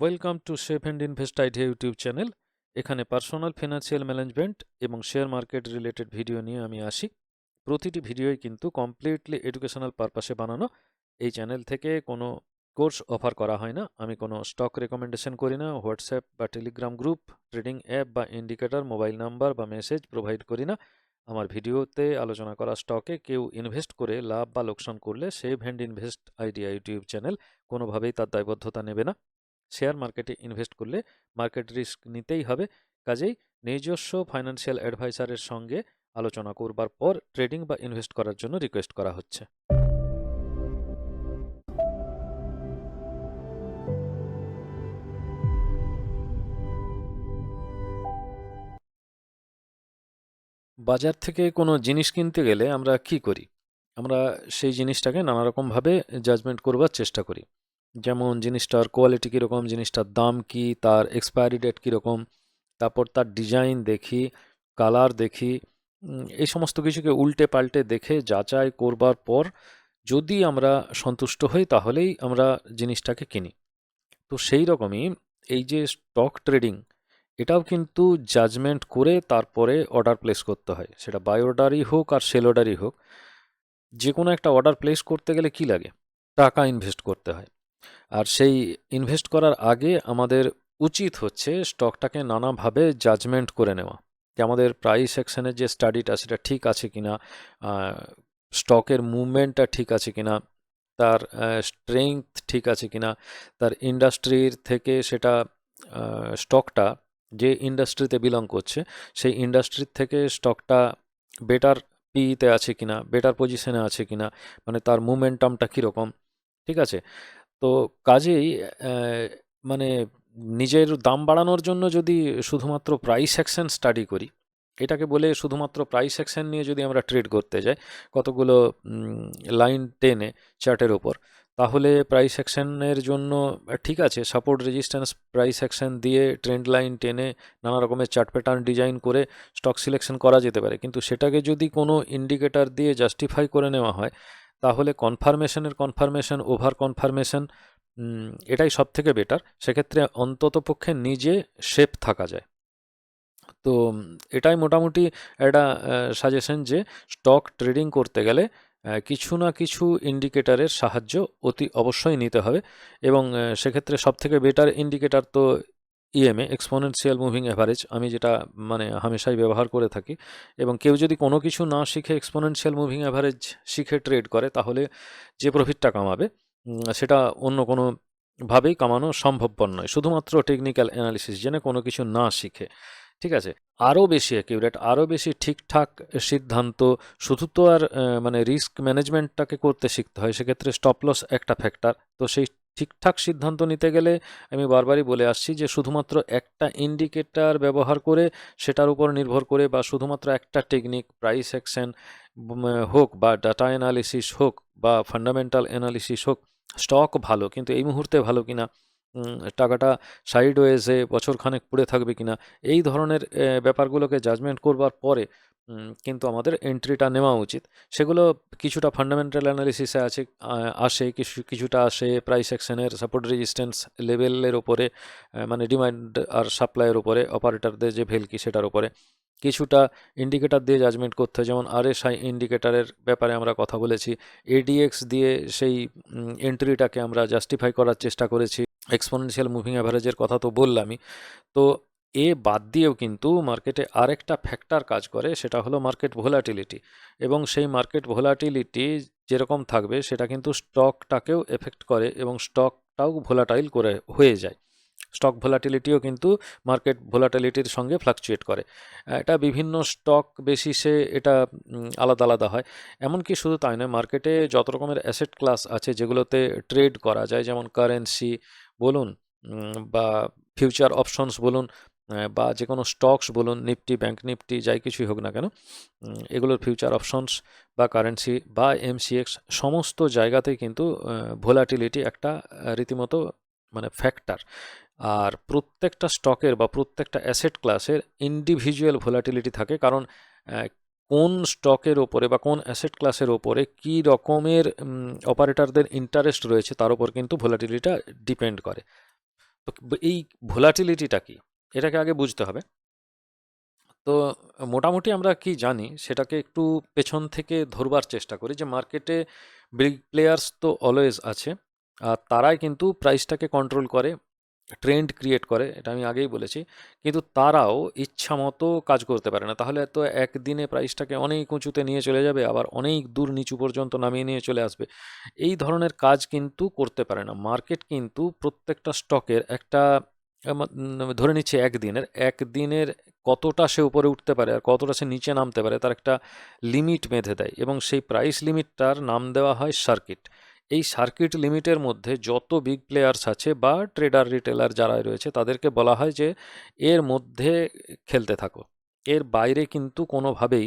Welcome to save and invest idea YouTube channel এখানে personal financial management এবং share market related video নিয়ে আমি আসি। প্রতিটি ভিডিওই কিন্তু কমপ্লিটলি এডুকেশনাল পারপাসে বানানো। এই চ্যানেল থেকে কোনো কোর্স অফার করা হয় না। আমি কোনো স্টক রেকমেন্ডেশন করি না। হোয়াটসঅ্যাপ বা টেলিগ্রাম গ্রুপ ট্রেডিং অ্যাপ বা ইন্ডিকেটর মোবাইল নাম্বার বা মেসেজ প্রোভাইড করি না। আমার ভিডিওতে আলোচনা করা স্টকে কেউ ইনভেস্ট করে লাভ বা লোকসান করলে save and invest idea YouTube channel কোনোভাবেই তার দায়বদ্ধতা নেবে না। শেয়ার মার্কেটে ইনভেস্ট করলে মার্কেট রিস্ক নিতেই হবে। কাজেই নিজস্ব ফাইন্যান্সিয়াল অ্যাডভাইসারের সঙ্গে আলোচনা করবার পর ট্রেডিং বা ইনভেস্ট করার জন্য রিকোয়েস্ট করা হচ্ছে। বাজার থেকে কোনো জিনিস কিনতে গেলে আমরা কি করি? আমরা সেই জিনিসটাকে নানা রকমভাবে জাজমেন্ট করবার চেষ্টা করি। যেমন জিনিসটার কোয়ালিটি কীরকম, জিনিসটার দাম কি, তার এক্সপায়ারি ডেট কীরকম, তারপর তার ডিজাইন দেখি কালার দেখি এই সমস্ত কিছুকে উল্টে পাল্টে দেখে যাচাই করবার পর যদি আমরা সন্তুষ্ট হই তাহলেই আমরা জিনিসটাকে কিনি। তো সেই রকমই এই যে স্টক ট্রেডিং এটাও কিন্তু জাজমেন্ট করে তারপরে অর্ডার প্লেস করতে হয়। সেটা বাই অর্ডারই হোক আর সেল অর্ডারই হোক যে কোনো একটা অর্ডার প্লেস করতে গেলে কি লাগে? টাকা ইনভেস্ট করতে হয়। আর সেই ইনভেস্ট করার আগে আমাদের উচিত হচ্ছে স্টকটাকে নানাভাবে জাজমেন্ট করে নেওয়া। যে আমাদের প্রাইস সেকশনের যে স্টাডিটা সেটা ঠিক আছে কিনা স্টকের মুভমেন্টটা ঠিক আছে কিনা, তার স্ট্রেংথ ঠিক আছে কিনা, তার ইন্ডাস্ট্রির থেকে সেটা স্টকটা যে ইন্ডাস্ট্রিতে বিলং করছে, সেই ইন্ডাস্ট্রির থেকে স্টকটা বেটার পিতে আছে কিনা বেটার পজিশনে আছে কিনা মানে তার মুমেন্টামটা কীরকম, ঠিক আছে? তো কাজেই মানে নিজের দাম বাড়ানোর জন্য যদি শুধুমাত্র প্রাইস অ্যাকশন স্টাডি করি, এটাকে বলে শুধুমাত্র প্রাইস অ্যাকশন নিয়ে যদি আমরা ট্রেড করতে যাই, কতগুলো লাইন টেনে চার্টের ওপর তাহলে প্রাইস অ্যাকশনের জন্য ঠিক আছে সাপোর্ট রেজিস্ট্যান্স প্রাইস অ্যাকশন দিয়ে ট্রেন্ড লাইন টেনে নানা রকমের চার্ট প্যাটার্ন ডিজাইন করে স্টক সিলেকশন করা যেতে পারে। কিন্তু সেটাকে যদি কোনো ইন্ডিকেটর দিয়ে জাস্টিফাই করে নেওয়া হয় তাহলে কনফার্মেশনের কনফার্মেশন ওভার কনফার্মেশন এটাই সব থেকে বেটার সেক্ষেত্রে অন্তত পক্ষে নিজে শেপ থাকা যায়। তো এটাই মোটামুটি একটা সাজেশন যে স্টক ট্রেডিং করতে গেলে কিছু না কিছু ইন্ডিকেটারের সাহায্য অতি অবশ্যই নিতে হবে। এবং সেক্ষেত্রে সব থেকে বেটার ইন্ডিকেটার তো ইএমএ এক্সপোনেন্সিয়াল মুভিং অ্যাভারেজ আমি যেটা মানে হামেশাই ব্যবহার করে থাকি, এবং কেউ যদি কোনো কিছু না শিখে এক্সপোনেন্সিয়াল মুভিং অ্যাভারেজ শিখে ট্রেড করে, তাহলে যে প্রফিটটা কামাবে সেটা অন্য কোনো ভাবেই কামানো সম্ভবপর নয়। শুধুমাত্র টেকনিক্যাল অ্যানালিসিস জেনে কোনো কিছু না শিখে, ঠিক আছে? আরও বেশি অ্যাকিউরেট আরও বেশি ঠিকঠাক সিদ্ধান্ত, শুধু তো আর মানে রিস্ক ম্যানেজমেন্টটাকে করতে শিখতে হয়, সেক্ষেত্রে স্টপ লস একটা ফ্যাক্টর তো সেই ঠিকঠাক সিদ্ধান্ত নিতে গেলে আমি বারবারই বলে আসছি যে শুধুমাত্র একটা ইন্ডিকেটার ব্যবহার করে সেটার উপর নির্ভর করে বা শুধুমাত্র একটা টেকনিক প্রাইস অ্যাকশন হোক বা ডাটা অ্যানালিসিস হোক বা ফান্ডামেন্টাল অ্যানালিসিস হোক স্টক ভালো, কিন্তু এই মুহূর্তে ভালো কিনা টাকাটা সাইড ওয়েজে বছরখানেক পড়ে থাকবে কিনা, এই ধরনের ব্যাপারগুলোকে জাজমেন্ট করবার পরে কিন্তু আমাদের এন্ট্রিটা নেওয়া উচিত। সেগুলো কিছুটা ফান্ডামেন্টাল অ্যানালিসিসে আছে আসে, কিছু, কিছুটা আসে প্রাইস অ্যাকশনের সাপোর্ট রেজিস্ট্যান্স লেভেলের ওপরে মানে ডিমান্ড আর সাপ্লাইয়ের ওপরে অপারেটারদের যে ভেলকি সেটার ওপরে কিছুটা ইন্ডিকেটর দিয়ে জাজমেন্ট করতে হয়, যেমন আরএসআই ইন্ডিকেটারের ব্যাপারে আমরা কথা বলেছি। এডিএক্স দিয়ে সেই এন্ট্রিটাকে আমরা জাস্টিফাই করার চেষ্টা করেছি। এক্সপোনেনশিয়াল মুভিং অ্যাভারেজের কথা তো বললামই। তো এ বাদ দিয়েও কিন্তু মার্কেটে আরেকটা ফ্যাক্টর কাজ করে, সেটা হলো মার্কেট ভোলাটিলিটি এবং সেই মার্কেট ভোলাটিলিটি যেরকম থাকবে, সেটা কিন্তু স্টকটাকেও এফেক্ট করে এবং স্টকটাও ভোলাটাইল করে হয়ে যায়। স্টক ভোলাটিলিটিও কিন্তু মার্কেট ভোলাটিলিটির সঙ্গে ফ্লাকচুয়েট করে। এটা বিভিন্ন স্টক বেসিসে এটা আলাদা আলাদা হয়। এমনকি শুধু তাই নয় মার্কেটে যত রকমের অ্যাসেট ক্লাস আছে যেগুলোতে ট্রেড করা যায়, যেমন কারেন্সি বলুন বা ফিউচার অপশনস বলুন বা যে কোনো স্টকস বলুন নিফটি ব্যাঙ্ক নিফটি যাই কিছুই হোক না কেন এগুলোর ফিউচার অপশনস বা কারেন্সি বা এমসিএক্স সমস্ত জায়গাতেই কিন্তু ভোলাটিলিটি একটা রীতিমতো মানে ফ্যাক্টর আর প্রত্যেকটা স্টকের বা প্রত্যেকটা অ্যাসেট ক্লাসের ইন্ডিভিজুয়াল ভোলাটিলিটি থাকে, কারণ কোন স্টকের ওপরে বা কোন অ্যাসেট ক্লাসের ওপরে কী রকমের অপারেটরদের ইন্টারেস্ট রয়েছে তার উপর কিন্তু ভোলাটিলিটা ডিপেন্ড করে। তো এই ভোলাটিলিটিটা কি? এটাকে আগে বুঝতে হবে। তো মোটামুটি আমরা কি জানি সেটাকে একটু পেছন থেকে ধরবার চেষ্টা করি যে মার্কেটে বিগ প্লেয়ার্স তো অলওয়েজ আছে, আর তারাই কিন্তু প্রাইসটাকে কন্ট্রোল করে ট্রেন্ড ক্রিয়েট করে, এটা আমি আগেই বলেছি। কিন্তু তারাও ইচ্ছা মতো কাজ করতে পারে না। তাহলে তো একদিনে প্রাইসটাকে অনেক উঁচুতে নিয়ে চলে যাবে, আবার অনেক দূর নিচু পর্যন্ত নামিয়ে নিয়ে চলে আসবে। এই ধরনের কাজ কিন্তু করতে পারে না। মার্কেট কিন্তু প্রত্যেকটা স্টকের একটা ধরে নিচ্ছে একদিনের একদিনের কতটা সে উপরে উঠতে পারে আর কতটা সে নিচে নামতে পারে, তার একটা লিমিট বেঁধে দেয়। এবং সেই প্রাইস লিমিটটার নাম দেওয়া হয় সার্কিট এই সার্কিট লিমিটের মধ্যে যত বিগ প্লেয়ার্স আছে বা ট্রেডার রিটেলার যারা রয়েছে, তাদেরকে বলা হয় যে এর মধ্যে খেলতে থাকো। এর বাইরে কিন্তু কোনোভাবেই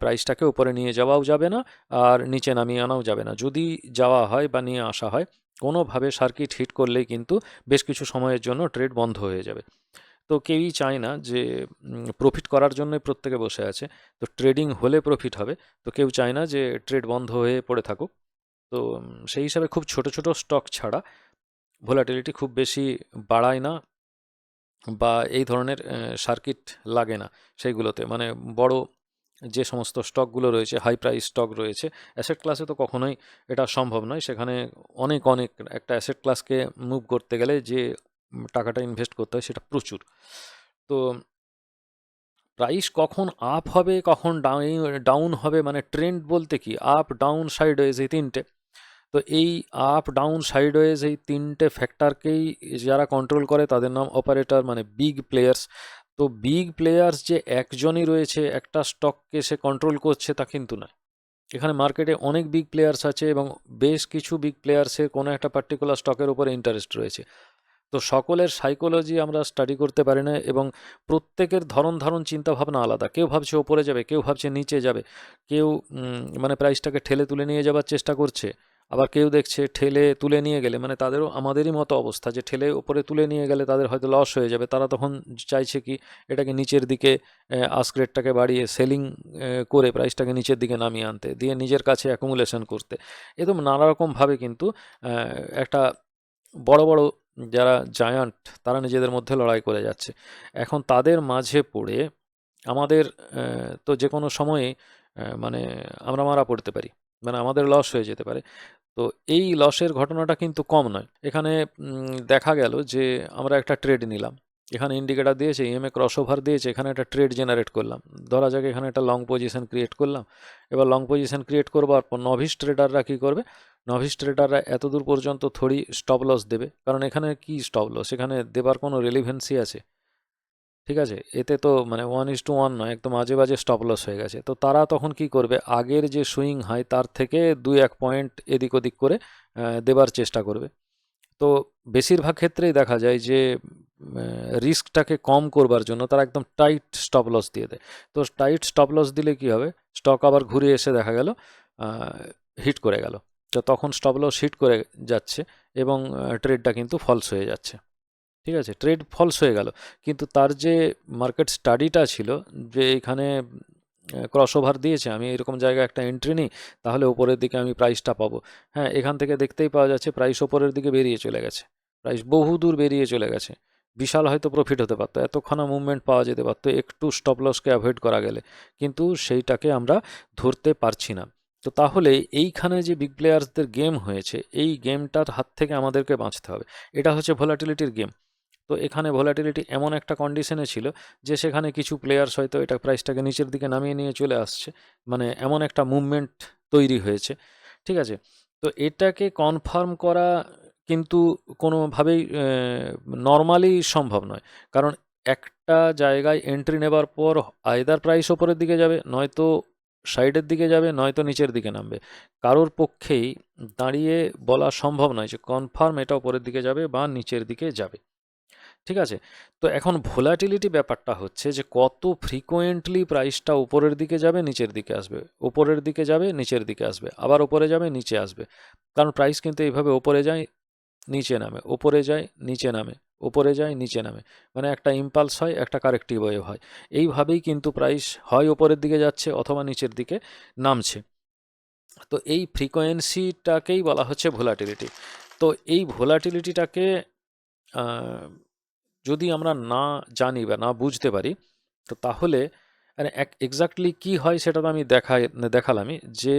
প্রাইসটাকে উপরে নিয়ে যাওয়াও যাবে না আর নিচে নামিয়ে আনাও যাবে না। যদি যাওয়া হয় বা নিয়ে আসা হয়, কোনোভাবে সার্কিট হিট করলেই কিন্তু বেশ কিছু সময়ের জন্য ট্রেড বন্ধ হয়ে যাবে। তো কেউই চায় না যে প্রফিট করার জন্যই প্রত্যেকে বসে আছে। তো ট্রেডিং হলে প্রফিট হবে। তো কেউ চায় না যে ট্রেড বন্ধ হয়ে পড়ে থাকুক। তো সেই হিসাবে খুব ছোট ছোট স্টক ছাড়া ভোলাটিলিটি খুব বেশি বাড়ায় না বা এই ধরনের সার্কিট লাগে না সেইগুলোতে। মানে বড় যে সমস্ত স্টকগুলো রয়েছে হাই প্রাইস স্টক রয়েছে অ্যাসেট ক্লাসে তো কখনোই এটা সম্ভব নয়। সেখানে অনেক অনেক একটা অ্যাসেট ক্লাসকে মুভ করতে গেলে যে টাকাটা ইনভেস্ট করতে হয় সেটা প্রচুর। তো প্রাইস কখন আপ হবে, কখন ডাউন হবে মানে ট্রেন্ড বলতে কি আপ ডাউন সাইডওয়েজ এই তিনটে। তো এই আপ ডাউন সাইডওয়েজ এই তিনটে ফ্যাক্টরকেই যারা কন্ট্রোল করে তাদের নাম অপারেটর মানে বিগ প্লেয়ার্স তো বিগ প্লেয়ার্স যে একজনই রয়েছে, একটা স্টককে সে কন্ট্রোল করছে তা কিন্তু নয়। এখানে মার্কেটে অনেক বিগ প্লেয়ার্স আছে এবং বেশ কিছু বিগ প্লেয়ার্সের কোনো একটা পার্টিকুলার স্টকের উপরে ইন্টারেস্ট রয়েছে। তো সকলের সাইকোলজি আমরা স্টাডি করতে পারি না এবং প্রত্যেকের ধরন ধারণ চিন্তাভাবনা আলাদা। কেউ ভাবছে ওপরে যাবে, কেউ ভাবছে নিচে যাবে। কেউ মানে প্রাইসটাকে ঠেলে তুলে নিয়ে যাবার চেষ্টা করছে। আবার কেউ দেখছে ঠেলে তুলে নিয়ে গেলে মানে তাদেরও, আমাদেরই মতো অবস্থা যে ঠেলে ওপরে তুলে নিয়ে গেলে তাদের হয়তো লস হয়ে যাবে। তারা তখন চাইছে কি এটাকে নিচের দিকে আস্করেডটাকে বাড়িয়ে সেলিং করে প্রাইসটাকে নিচের দিকে নামিয়ে আনতে, দিয়ে নিজের কাছে অ্যাকুমুলেশন করতে। এরকম নানা রকমভাবে কিন্তু একটা বড় বড় যারা জায়ান্ট তারা নিজেদের মধ্যে লড়াই করে যাচ্ছে। এখন তাদের মাঝে পড়ে আমাদের তো যে কোনো সময়ে মানে আমরা মারা পড়তে পারি মানে আমাদের লস হয়ে যেতে পারে। তো এই লসের ঘটনাটা কিন্তু কম নয়। এখানে দেখা গেল যে আমরা একটা ট্রেড নিলাম। এখানে ইন্ডিকেটার দিয়েছে ইএমএ ক্রস ওভার দিয়েছে এখানে একটা ট্রেড জেনারেট করলাম। ধরা যাক এখানে একটা লং পজিশন ক্রিয়েট করলাম। এবার লং পজিশন ক্রিয়েট করবার পর নভিস ট্রেডাররা কী করবে? নভিস ট্রেডাররা এত দূর পর্যন্ত থোড়ি স্টপ লস দেবে। কারণ এখানে কি স্টপ লস এখানে দেবার কোনো রেলিভেন্সি আছে? ঠিক আছে? এতে তো মানে ওয়ান ইস টু ওয়ান নয়, একদম আজে বাজে স্টপ লস হয়ে গেছে। তো তারা তখন কি করবে? আগের যে সুইং হয়, তার থেকে দুই এক পয়েন্ট এদিক ওদিক করে দেবার চেষ্টা করবে। তো বেশিরভাগ ক্ষেত্রেই দেখা যায় যে রিস্কটাকে কম করবার জন্য তারা একদম টাইট স্টপ লস দিয়ে দেয়। তো টাইট স্টপ লস দিলে কি হবে? স্টক আবার ঘুরে এসে দেখা গেল হিট করে গেল। তো তখন স্টপ লস হিট করে যাচ্ছে এবং ট্রেডটা কিন্তু ফলস হয়ে যাচ্ছে। ঠিক আছে? ট্রেড ফলস হয়ে গেল। কিন্তু তার যে মার্কেট স্টাডিটা ছিল, যে এখানে ক্রস ওভার দিয়েছে, আমি এরকম জায়গায় একটা এন্ট্রি নিই, তাহলে ওপরের দিকে আমি প্রাইসটা পাবো। হ্যাঁ এখান থেকে দেখতেই পাওয়া যাচ্ছে প্রাইস ওপরের দিকে বেরিয়ে চলে গেছে। প্রাইস বহু দূর বেরিয়ে চলে গেছে। বিশাল হয়তো প্রফিট হতে পারতো এতক্ষণ মুভমেন্ট পাওয়া যেতে পারতো, একটু স্টপ লসকে অ্যাভয়েড করা গেলে। কিন্তু সেইটাকে আমরা ধরতে পারছি না। তো তাহলে এইখানে যে বিগ প্লেয়ার্সদের গেম হয়েছে, এই গেমটার হাত থেকে আমাদেরকে বাঁচতে হবে। এটা হচ্ছে ভোলাটিলিটির গেম তো এখানে ভোলাটিলিটি এমন একটা কন্ডিশনে ছিল যে সেখানে কিছু প্লেয়ার্স হয়তো এটা প্রাইসটাকে নিচের দিকে নামিয়ে নিয়ে চলে আসছে। মানে এমন একটা মুভমেন্ট তৈরি হয়েছে। ঠিক আছে? তো এটাকে কনফার্ম করা কিন্তু কোনোভাবেই নর্মালি সম্ভব নয়। কারণ একটা জায়গায় এন্ট্রি নেবার পর আয়দার প্রাইস ওপরের দিকে যাবে, নয়তো সাইডের দিকে যাবে, নয়তো নিচের দিকে নামবে। কারোর পক্ষেই দাঁড়িয়ে বলা সম্ভব নয় যে কনফার্ম এটা ওপরের দিকে যাবে বা নিচের দিকে যাবে। ঠিক আছে? তো এখন ভোলাটিলিটি ব্যাপারটা হচ্ছে যে কত ফ্রিকোয়েন্টলি প্রাইসটা উপরের দিকে যাবে, নিচের দিকে আসবে। উপরের দিকে যাবে, নিচের দিকে আসবে। আবার উপরে যাবে, নিচে আসবে। কারণ প্রাইস কিন্তু এইভাবে উপরে যায়, নিচে নামে। উপরে যায়, নিচে নামে। উপরে যায়, নিচে নামে। মানে একটা ইম্পালস হয়, একটা কারেক্টিভ ওয়েভ হয়। এইভাবেই কিন্তু প্রাইস হয় উপরের দিকে যাচ্ছে অথবা নিচের দিকে নামছে। তো এই ফ্রিকোয়েন্সিটাকেই বলা হচ্ছে ভোলাটিলিটি তো এই ভোলাটিলিটিটাকে যদি আমরা না জানি বা না বুঝতে পারি, তো তাহলে মানে এক এক্স্যাক্টলি কি হয় সেটা তো আমি দেখাই, দেখালামই যে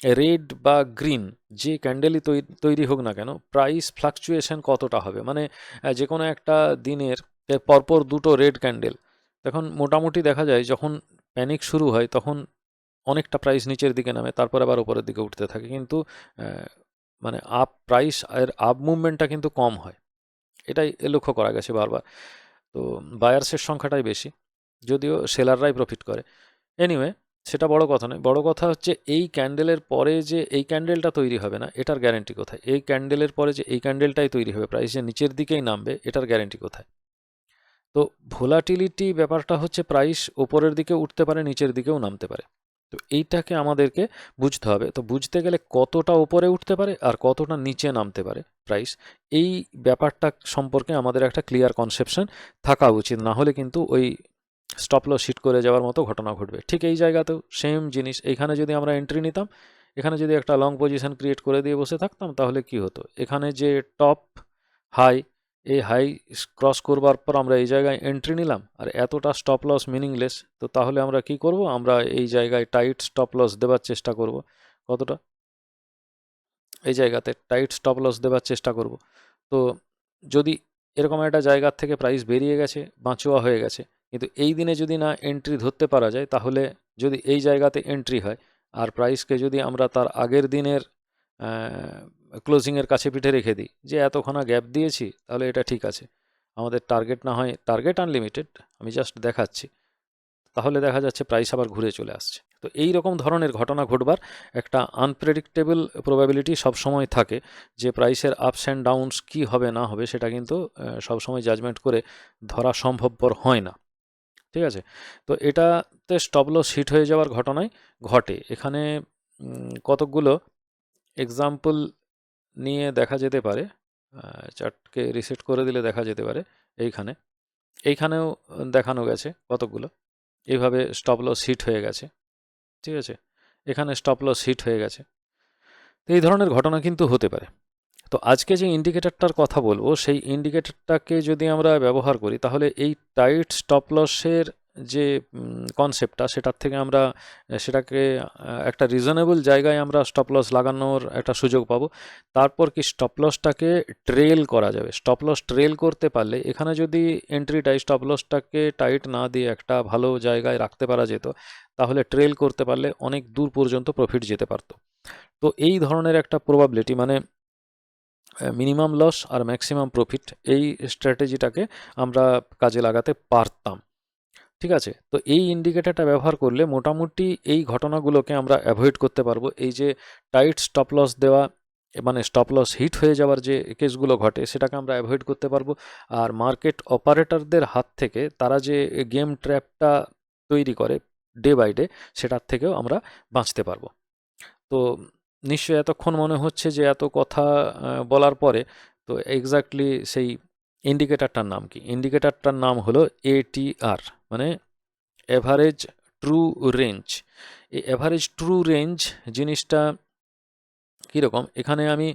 রেড বা গ্রিন যে ক্যান্ডেলই তৈরি হোক না কেন প্রাইস ফ্লাকচুয়েশন কতটা হবে? মানে যে কোনো একটা দিনের পরপর দুটো রেড ক্যান্ডেল। তখন মোটামুটি দেখা যায় যখন প্যানিক শুরু হয় তখন অনেকটা প্রাইস নিচের দিকে নামে, তারপর আবার উপরের দিকে উঠতে থাকে। কিন্তু মানে আপ প্রাইস এর আপ মুভমেন্টটা কিন্তু কম হয়। এটাই লক্ষ্য করা গেছে বারবার। তো বায়ার্সের সংখ্যাটাই বেশি, যদিও সেলাররাই প্রফিট করে। এনিওয়ে সেটা বড় কথা নয়। বড় কথা হচ্ছে এই ক্যান্ডেলের পরে যে এই ক্যান্ডেলটা তৈরি হবে না, এটার গ্যারেন্টি কোথায়? এই ক্যান্ডেলের পরে যে এই ক্যান্ডেলটাই তৈরি হবে প্রাইস যে নিচের দিকেই নামবে, এটার গ্যারেন্টি কোথায়? তো ভোলাটিলিটি ব্যাপারটা হচ্ছে প্রাইস ওপরের দিকে উঠতে পারে, নিচের দিকেও নামতে পারে। তো এইটাকে আমাদেরকে বুঝতে হবে। তো বুঝতে গেলে কতটা ওপরে উঠতে পারে আর কতটা নিচে নামতে পারে। প্রাইস, এই ব্যাপারটা সম্পর্কে আমাদের একটা ক্লিয়ার কনসেপশন থাকা উচিত। না হলে কিন্তু ওই স্টপ লস হিট করে যাওয়ার মতো ঘটনা ঘটবে। ঠিক এই জায়গাতেও সেম জিনিস। এইখানে যদি আমরা এন্ট্রি নিতাম, এখানে যদি একটা লং পজিশন ক্রিয়েট করে দিয়ে বসে থাকতাম, তাহলে কি হতো? এখানে যে টপ হাই এই হাই ক্রস করবার পর আমরা এই জায়গায় এন্ট্রি নিলাম, আর এতটা স্টপ লস মিনিংলেস তো তাহলে আমরা কি করব? আমরা এই জায়গায় টাইট স্টপ লস দেওয়ার চেষ্টা করব। কতটা? এই জায়গাতে টাইট স্টপ লস দেওয়ার চেষ্টা করব। তো যদি এরকম একটা জায়গার থেকে প্রাইস বেরিয়ে গেছে, বাঁচোয়া হয়ে গেছে, কিন্তু এই দিনে যদি না এন্ট্রি ধরতে পারা যায়, তাহলে যদি এই জায়গাতে এন্ট্রি হয়, আর প্রাইসকে যদি আমরা তার আগের দিনের ক্লোজিংয়ের কাছে পিঠে রেখে দিই, যে এতক্ষণা গ্যাপ দিয়েছি, তাহলে এটা ঠিক আছে। আমাদের টার্গেট না হয় টার্গেট আনলিমিটেড আমি জাস্ট দেখাচ্ছি। তাহলে দেখা যাচ্ছে প্রাইস আবার ঘুরে চলে আসছে। তো এই রকম ধরনের ঘটনা ঘটবার একটা আনপ্রেডিক্টেবল প্রবাবিলিটি সবসময় থাকে, যে প্রাইসের আপস অ্যান্ড ডাউনস কী হবে, না হবে, সেটা কিন্তু সবসময় জাজমেন্ট করে ধরা সম্ভবপর হয় না। ঠিক আছে? তো এটাতে স্টপলস হিট হয়ে যাওয়ার ঘটনাই ঘটে। এখানে কতকগুলো এক্সাম্পল নিয়ে দেখা যেতে পারে চার্টকে রিসেট করে দিলে দেখা যেতে পারে এইখানে। এইখানেও দেখানো গেছে কতকগুলো। এইভাবে স্টপ লস হিট হয়ে গেছে, ঠিক আছে? এখানে স্টপ লস হিট হয়ে গেছে। তো এই ধরনের ঘটনা কিন্তু হতে পারে। তো আজকে যে ইন্ডিকেটরটার কথা বলব, সেই ইন্ডিকেটরটাকে যদি আমরা ব্যবহার করি, তাহলে এই টাইট স্টপ লসের যে কনসেপ্টটা সেটার থেকে আমরা, সেটাকে একটা রিজনেবল জায়গায় আমরা স্টপ লস লাগানোর একটা সুযোগ পাবো। তারপর কি স্টপ লসটাকে ট্রেল করা যাবে। স্টপ লস ট্রেল করতে পারলে, এখানে যদি এন্ট্রিটাই স্টপ লসটাকে টাইট না দিয়ে একটা ভালো জায়গায় রাখতে পারা যেত, তাহলে ট্রেল করতে পারলে অনেক দূর পর্যন্ত প্রফিট যেতে পারতো। তো এই ধরনের একটা প্রবাবিলিটি মানে মিনিমাম লস আর ম্যাক্সিমাম প্রফিট এই স্ট্র্যাটেজিটাকে আমরা কাজে লাগাতে পারতাম। ঠিক আছে? তো এই ইন্ডিকেটারটা ব্যবহার করলে মোটামুটি এই ঘটনাগুলোকে আমরা অ্যাভয়েড করতে পারব। এই যে টাইট স্টপ লস দেওয়া মানে স্টপ লস হিট হয়ে যাওয়ার যে কেসগুলো ঘটে, সেটাকে আমরা অ্যাভয়েড করতে পারব। আর মার্কেট অপারেটরদের হাত থেকে তারা যে গেম ট্র্যাপটা তৈরি করে ডে বাই ডে সেটার থেকেও আমরা বাঁচতে পারব। তো নিশ্চয়ই এতক্ষণ মনে হচ্ছে যে এত কথা বলার পরে, তো এক্স্যাক্টলি সেই ইন্ডিকেটারটার নাম কি? ইন্ডিকেটারটার নাম হলো এটিআর মানে অ্যাভারেজ ট্রু রেঞ্জ এই অ্যাভারেজ ট্রু রেঞ্জ জিনিসটা কীরকম? এখানে আমি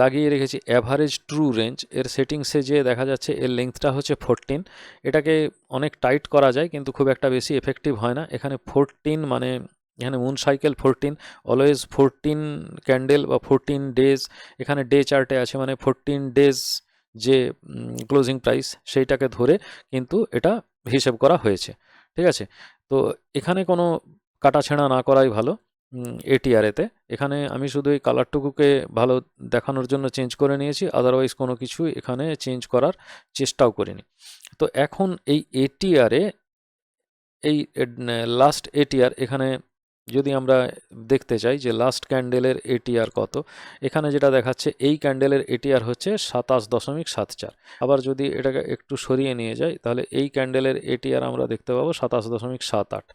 লাগিয়ে রেখেছি অ্যাভারেজ ট্রু রেঞ্জ এর সেটিংসে যে দেখা যাচ্ছে এর লেন্থটা হচ্ছে ফোরটিন এটাকে অনেক টাইট করা যায়, কিন্তু খুব একটা বেশি এফেক্টিভ হয় না। এখানে ফোরটিন মানে এখানে moon cycle fourteen always fourteen candle বা ফোরটিন ডেজ এখানে ডে চার্টে আছে মানে ফোরটিন ডেজ যে ক্লোজিং প্রাইস সেইটাকে ধরে কিন্তু এটা হিসেব করা হয়েছে, ঠিক আছে? তো এখানে কোনো কাটাছেঁড়া না করাই ভালো এটিআরএতে এখানে আমি শুধু এই কালারটুকুকে ভালো দেখানোর জন্য চেঞ্জ করে নিয়েছি আদারওয়াইজ কোনো কিছু এখানে চেঞ্জ করার চেষ্টাও করিনি। তো এখন এই এটিআরে এই লাস্ট এটিআর এখানে যদি আমরা দেখতে চাই যে লাস্ট ক্যান্ডেলের এটিআর কত, এখানে যেটা দেখাচ্ছে এই ক্যান্ডেলের এটিআর হচ্ছে সাতাশ দশমিক সাত চার। আবার যদি এটাকে একটু সরিয়ে নিয়ে যাই, তাহলে এই ক্যান্ডেলের এটিআর আমরা দেখতে পাবো সাতাশ দশমিক সাত আট।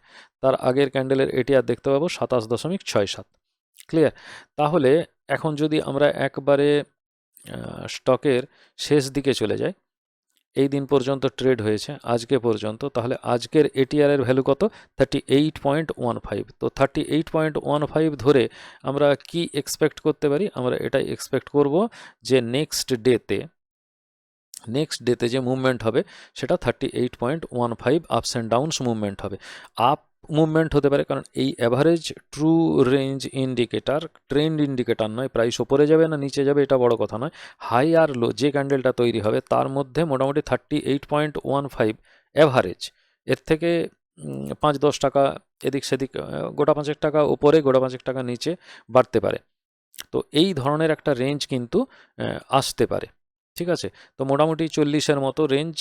তার আগের ক্যান্ডেলের এটিআর দেখতে পাবো সাতাশ দশমিক ছয় সাত। ক্লিয়ার তাহলে এখন যদি আমরা একবারে স্টকের শেষ দিকে চলে যাই এই দিন পর্যন্ত ট্রেড হয়েছে, আজকে পর্যন্ত। তাহলে আজকের এটিআর এর ভ্যালু কত? Thirty eight point one five তো thirty eight point one five ধরে আমরা কি এক্সপেক্ট করতে পারি? আমরা এটাই এক্সপেক্ট করব যে নেক্সট ডেতে নেক্সট ডেতে যে মুভমেন্ট হবে, সেটা thirty eight point one five ups and downs movement হবে। আপ মুভমেন্ট হতে পারে, কারণ এই average true range indicator trend indicator নয় প্রাইস ওপরে যাবে না, নিচে যাবে, এটা বড় কথা নয়। হাই আর লো যে ক্যান্ডেলটা তৈরি হবে, তার মধ্যে মোটামুটি thirty eight point one five average এর থেকে পাঁচ দশ টাকা এদিক সেদিক গোটা পাঁচেক টাকা ওপরে গোটা পাঁচেক টাকা নিচে বাড়তে পারে। তো এই ধরনের একটা রেঞ্জ কিন্তু আসতে পারে। ঠিক আছে? তো মোটামুটি চল্লিশের মতো রেঞ্জ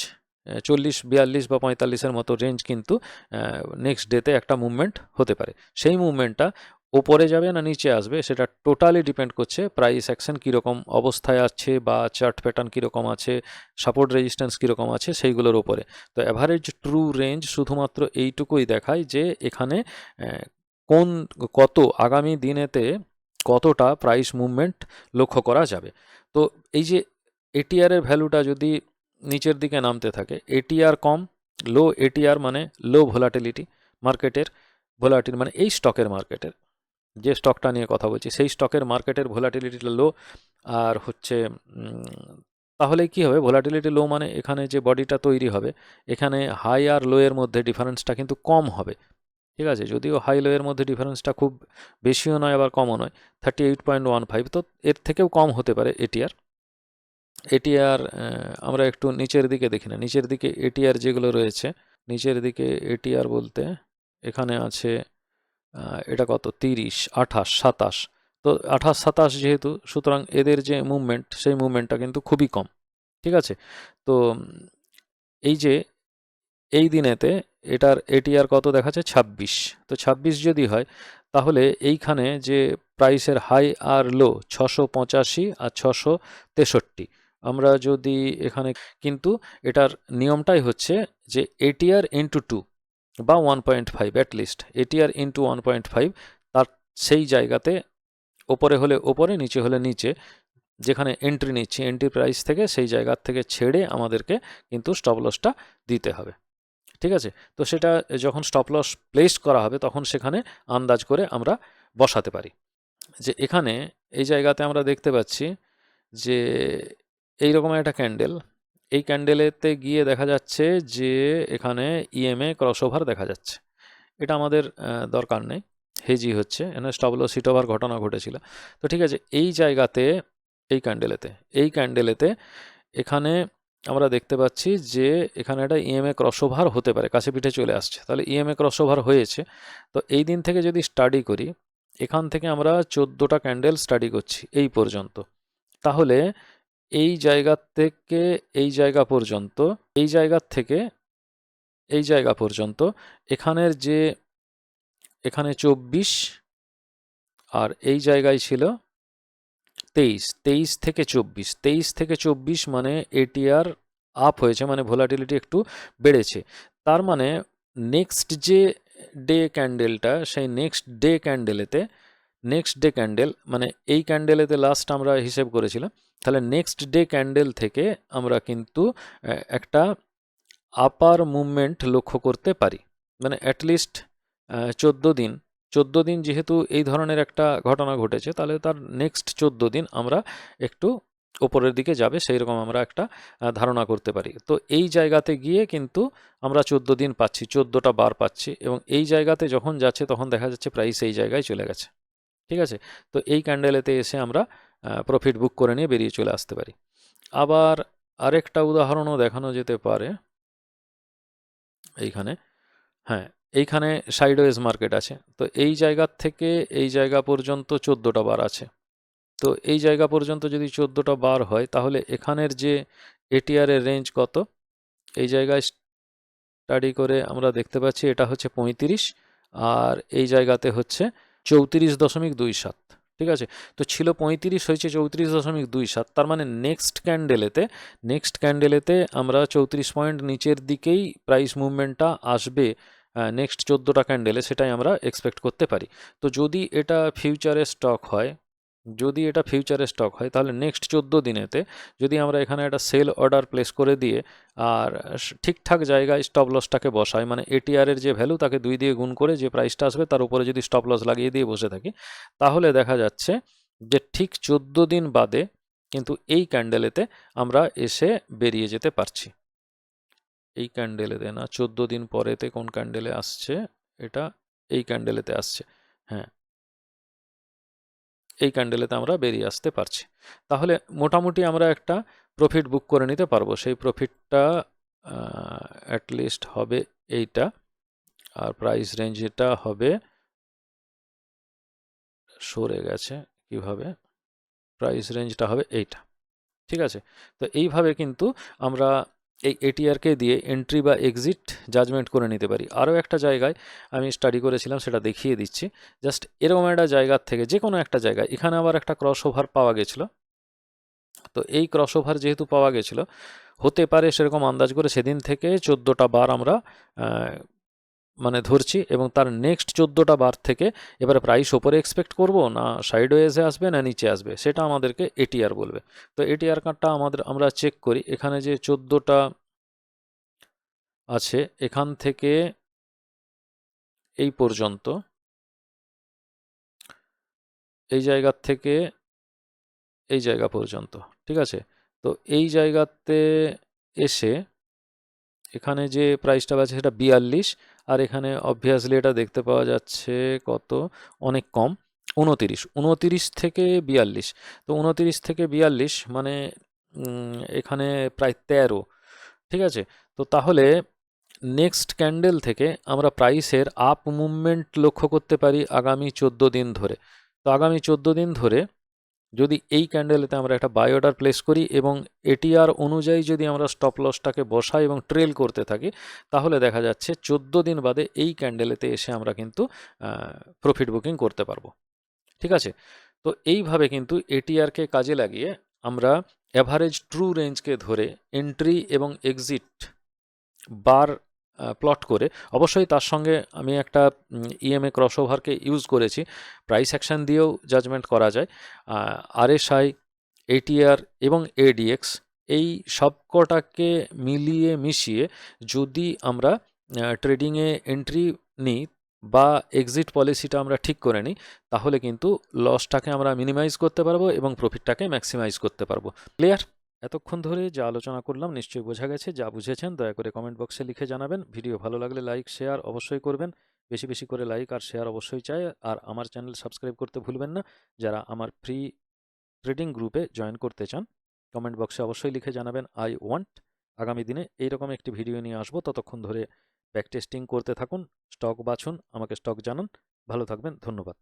চল্লিশ, বিয়াল্লিশ বা পঁয়তাল্লিশের মতো রেঞ্জ কিন্তু নেক্সট ডেতে একটা মুভমেন্ট হতে পারে। সেই মুভমেন্টটা ওপরে যাবে না নিচে আসবে, সেটা টোটালি ডিপেন্ড করছে প্রাইস অ্যাকশন কীরকম অবস্থায় আছে বা চার্ট প্যাটার্ন কীরকম আছে সাপোর্ট রেজিস্ট্যান্স কীরকম আছে, সেইগুলোর উপরে তো অ্যাভারেজ ট্রু রেঞ্জ শুধুমাত্র এইটুকুই দেখায় যে এখানে কোন, কত আগামী দিনেতে কতটা প্রাইস মুভমেন্ট লক্ষ্য করা যাবে। তো এই যে এটিআরের ভ্যালুটা যদি নিচের দিকে নামতে থাকে। এটিআর কম লো এটিআর মানে লো ভোলাটিলিটি মার্কেটের ভোলাটিল মানে এই স্টকের মার্কেটের যে স্টকটা নিয়ে কথা বলছি, সেই স্টকের মার্কেটের ভোলাটিলিটিটা লো আর হচ্ছে তাহলে কি হবে? ভোলাটিলিটি লো মানে এখানে যে বডিটা তৈরি হবে, এখানে হাই আর লো এর মধ্যে ডিফারেন্সটা কিন্তু কম হবে। ঠিক আছে? যদিও হাই লো এর মধ্যে ডিফারেন্সটা খুব বেশিও নয়, আবার কমও নয়। Thirty eight point one five তো এর থেকেও কম হতে পারে এটিআর এটিআর আমরা একটু নিচের দিকে দেখি না। নিচের দিকে এটিআর যেগুলো রয়েছে, নিচের দিকে এটিআর বলতে এখানে আছে এটা কত? তিরিশ, আঠাশ, সাতাশ। তো আঠাশ, সাতাশ যেহেতু, সুতরাং এদের যে মুভমেন্ট সেই মুভমেন্টটা কিন্তু খুবই কম। ঠিক আছে? তো এই যে এই দিনেতে এটার এটিআর কত দেখাচ্ছে? ছাব্বিশ। তো ছাব্বিশ যদি হয়, তাহলে এইখানে যে প্রাইসের হাই আর লো ছশো পঁচাশি আর ছশো তেষট্টি। আমরা যদি এখানে, কিন্তু এটার নিয়মটাই হচ্ছে যে এটিআর ইন্টু টু বা one point five at least ATR into one point five তার সেই জায়গাতে ওপরে হলে ওপরে, নিচে হলে নিচে, যেখানে এন্ট্রি নিচ্ছি এন্ট্রি প্রাইস থেকে সেই জায়গার থেকে ছেড়ে আমাদেরকে কিন্তু স্টপ লসটা দিতে হবে। ঠিক আছে? তো সেটা যখন স্টপ লস প্লেস করা হবে, তখন সেখানে আন্দাজ করে আমরা বসাতে পারি। যে এখানে, এই জায়গাতে আমরা দেখতে পাচ্ছি যে এই রকম একটা ক্যান্ডেল এই ক্যান্ডেলেতে গিয়ে দেখা যাচ্ছে যে, এখানে ইএমএ ক্রসওভার দেখা যাচ্ছে। এটা আমাদের দরকার নেই। হেজি হচ্ছে। এখানে হিট ওভার ঘটনা ঘটেছিল। তো ঠিক আছে, এই জায়গাতে, এই ক্যান্ডেলেতে এই ক্যান্ডেলেতে এখানে আমরা দেখতে পাচ্ছি যে, এখানে একটা ইএমএ ক্রসওভার হতে পারে, কাছে পিঠে চলে আসছে। তাহলে ইএমএ ক্রসওভার হয়েছে। তো এই দিন থেকে যদি স্টাডি করি, এখান থেকে আমরা চোদ্দোটা ক্যান্ডেল স্টাডি করছি, এই পর্যন্ত। তাহলে এই জায়গা থেকে এই জায়গা পর্যন্ত, এই জায়গার থেকে এই জায়গা পর্যন্ত, এখানের যে, এখানে চব্বিশ আর এই জায়গায় ছিল তেইশ তেইশ থেকে চব্বিশ। তেইশ থেকে চব্বিশ মানে এটিআর আপ হয়েছে মানে ভোলাটিলিটি একটু বেড়েছে। তার মানে নেক্সট যে ডে ক্যান্ডেলটা সেই নেক্সট ডে ক্যান্ডেলেতে নেক্সট ডে ক্যান্ডেল মানে এই ক্যান্ডেলেতে লাস্ট আমরা হিসেব করেছিলাম তাহলে নেক্সট ডে ক্যান্ডেল থেকে আমরা কিন্তু একটা আপার মুভমেন্ট লক্ষ্য করতে পারি। মানে অ্যাটলিস্ট চোদ্দ দিন। চোদ্দ দিন যেহেতু এই ধরনের একটা ঘটনা ঘটেছে, তাহলে তার নেক্সট চোদ্দ দিন আমরা একটু ওপরের দিকে যাবে সেই রকম আমরা একটা ধারণা করতে পারি। তো এই জায়গাতে গিয়ে কিন্তু আমরা চোদ্দ দিন পাচ্ছি, চোদ্দোটা বার পাচ্ছি এবং এই জায়গাতে যখন যাচ্ছে তখন দেখা যাচ্ছে প্রাইস এই জায়গায় চলে গেছে। ঠিক আছে? তো এই ক্যান্ডেলেতে এসে আমরা প্রফিট বুক করে নিয়ে বেরিয়ে চলে আসতে পারি। আবার আরেকটা উদাহরণও দেখানো যেতে পারে। এইখানে হ্যাঁ এইখানে সাইডওয়েজ মার্কেট আছে। তো এই জায়গার থেকে এই জায়গা পর্যন্ত চোদ্দোটা বার আছে। তো এই জায়গা পর্যন্ত যদি চোদ্দোটা বার হয়, তাহলে এখানের যে এটিআর এর রেঞ্জ কত? এই জায়গায় স্টাডি করে আমরা দেখতে পাচ্ছি এটা হচ্ছে পঁয়ত্রিশ, আর এই জায়গাতে হচ্ছে চৌত্রিশ দশমিক দুই সাত। ঠিক আছে? তো ছিল পঁয়ত্রিশ, হয়েছে চৌত্রিশ দশমিক দুই সাত। তার মানে নেক্সট ক্যান্ডেলেতে নেক্সট ক্যান্ডেলেতে আমরা চৌত্রিশ পয়েন্ট নিচের দিকেই প্রাইস মুভমেন্টটা আসবে নেক্সট চোদ্দোটা ক্যান্ডেলে সেটাই আমরা এক্সপেক্ট করতে পারি। তো যদি এটা ফিউচারের স্টক হয় যদি এটা ফিউচারে স্টক হয়, তাহলে নেক্সট চোদ্দ দিনেতে যদি আমরা এখানে একটা সেল অর্ডার প্লেস করে দিয়ে আর ঠিকঠাক জায়গায় স্টপ লসটাকে বসাই মানে এটিআরের যে ভ্যালু তাকে দুই দিয়ে গুণ করে যে প্রাইসটা আসবে, তার উপরে যদি স্টপ লস লাগিয়ে দিয়ে বসে থাকি, তাহলে দেখা যাচ্ছে যে ঠিক চোদ্দ দিন বাদে কিন্তু এই ক্যান্ডেলেতে আমরা এসে বেরিয়ে যেতে পারছি। এই ক্যান্ডেলেতে না, চোদ্দ দিন পরেতে কোন ক্যান্ডেলে আসছে, এটা এই ক্যান্ডেলেতে আসছে। হ্যাঁ এই ক্যান্ডেলেতে আমরা বেরিয়ে আসতে পারছি। তাহলে মোটামুটি আমরা একটা প্রফিট বুক করে নিতে পারব। সেই প্রফিটটা অ্যাটলিস্ট হবে এইটা। আর প্রাইস রেঞ্জ এটা হবে, সরে গেছে কীভাবে? প্রাইস রেঞ্জটা হবে এইটা। ঠিক আছে? তো এইভাবে কিন্তু আমরা এই এটিআরকে দিয়ে এন্ট্রি বা এক্সিট জাজমেন্ট করে নিতে পারি। আরও একটা জায়গায় আমি স্টাডি করেছিলাম, সেটা দেখিয়ে দিচ্ছি। জাস্ট এরকম একটা জায়গার থেকে যে কোনো একটা জায়গায়, এখানে আবার একটা ক্রস ওভার পাওয়া গেছিল। তো এই ক্রস ওভার যেহেতু পাওয়া গেছিল, হতে পারে সেরকম আন্দাজ করে সেদিন থেকে চোদ্দোটা বার আমরা মানে ধরছি এবং তার নেক্সট চোদ্দোটা বার থেকে এবারে প্রাইস ওপরে এক্সপেক্ট করব না সাইডওয়েজে আসবে না নিচে আসবে? সেটা আমাদেরকে এটিআর বলবে। তো এটিআর কার্ডটা আমাদের, আমরা চেক করি। এখানে যে চোদ্দোটা আছে, এখান থেকে এই পর্যন্ত, এই জায়গার থেকে এই জায়গা পর্যন্ত, ঠিক আছে? তো এই জায়গাতে এসে এখানে যে প্রাইসটা আছে সেটা বিয়াল্লিশ আর এখানে অবভিয়াসলি এটা দেখতে পাওয়া যাচ্ছে কত? অনেক কম। উনতিরিশ। উনতিরিশ থেকে বিয়াল্লিশ। তো উনতিরিশ থেকে বিয়াল্লিশ মানে এখানে প্রায় তেরো। ঠিক আছে? তো তাহলে নেক্সট ক্যান্ডেল থেকে আমরা প্রাইসের আপ মুভমেন্ট লক্ষ্য করতে পারি আগামী চোদ্দ দিন ধরে। তো আগামী চোদ্দ দিন ধরে যদি এই ক্যান্ডেলেতে আমরা একটা বাই অর্ডার প্লেস করি এবং এটিআর অনুযায়ী যদি আমরা স্টপ লসটাকে বসাই এবং ট্রেল করতে থাকি, তাহলে দেখা যাচ্ছে চোদ্দ দিন বাদে এই ক্যান্ডেলেতে এসে আমরা কিন্তু প্রফিট বুকিং করতে পারব। ঠিক আছে? তো এইভাবে কিন্তু এটিআরকে কাজে লাগিয়ে আমরা অ্যাভারেজ ট্রু রেঞ্জকে ধরে এন্ট্রি এবং এক্সিট বার প্লট করে। অবশ্যই তার সঙ্গে আমি একটা ইএমএ ক্রস ওভারকে ইউজ করেছি। প্রাইস অ্যাকশান দিয়েও জাজমেন্ট করা যায়। আরএসআই এটিআর এবং এডিএক্স এই সবকটাকে মিলিয়ে মিশিয়ে যদি আমরা ট্রেডিংয়ে এন্ট্রি নিই বা এক্সিট পলিসিটা আমরা ঠিক করে নিই, তাহলে কিন্তু লসটাকে আমরা মিনিমাইজ করতে পারব এবং প্রফিটটাকে ম্যাক্সিমাইজ করতে পারব। ক্লিয়ার এতক্ষণ ধরে যা আলোচনা করলাম নিশ্চয়ই বোঝা গেছে, যা বুঝেছেন দয়া করে কমেন্ট বক্সে লিখে জানাবেন। ভিডিও ভালো লাগলে লাইক শেয়ার অবশ্যই করবেন। বেশি বেশি করে লাইক আর শেয়ার অবশ্যই চাই। আর আমার চ্যানেল সাবস্ক্রাইব করতে ভুলবেন না। যারা আমার ফ্রি ট্রেডিং গ্রুপে জয়েন করতে চান কমেন্ট বক্সে অবশ্যই লিখে জানাবেন আই ওয়ান্ট আগামী দিনে এইরকম একটি ভিডিও নিয়ে আসব। ততক্ষণ ধরে ব্যাক টেস্টিং করতে থাকুন স্টক বাছুন, আমাকে স্টক জানান। ভালো থাকবেন, ধন্যবাদ।